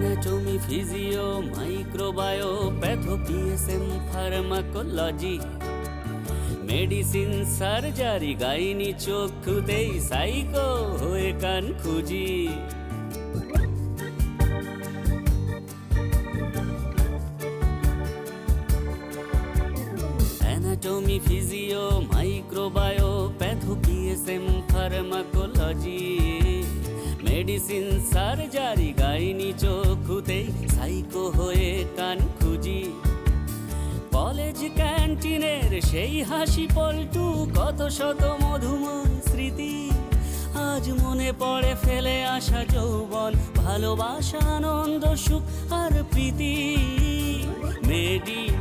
Anatomy physio, microbio, patho PSM, pharmacology. Medicine, surgery, gynae চক্ষুতেই psycho হয়ে কান খুঁজি। Anatomy, physio, microbio, patho PSM, pharmacology. Medicine surgery gynae চক্ষুতেই psycho হয়ে কান খুঁজি। College ক্যান্টিনের সেই হাসি পল্টু, কত শত মধুময় স্মৃতি। আজ মনে পড়ে ফেলে আসা যৌবন, ভালোবাসা, আনন্দ, সুখ আর প্রীতি। মেডিকেল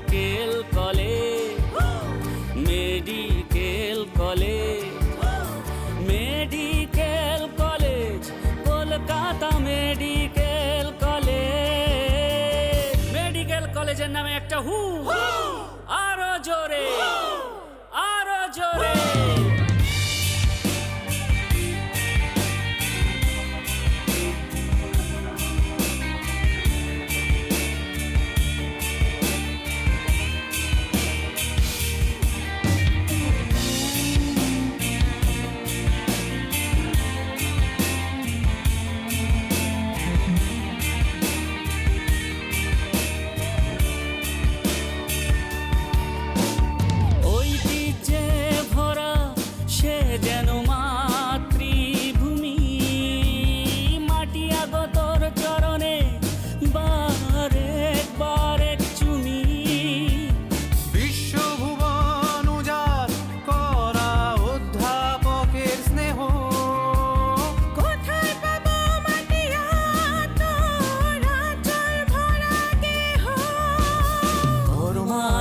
কলেজের নামে একটা হু আরও জোরে আরও জোরে।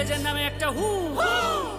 কলেজের নামে একটা হু হু।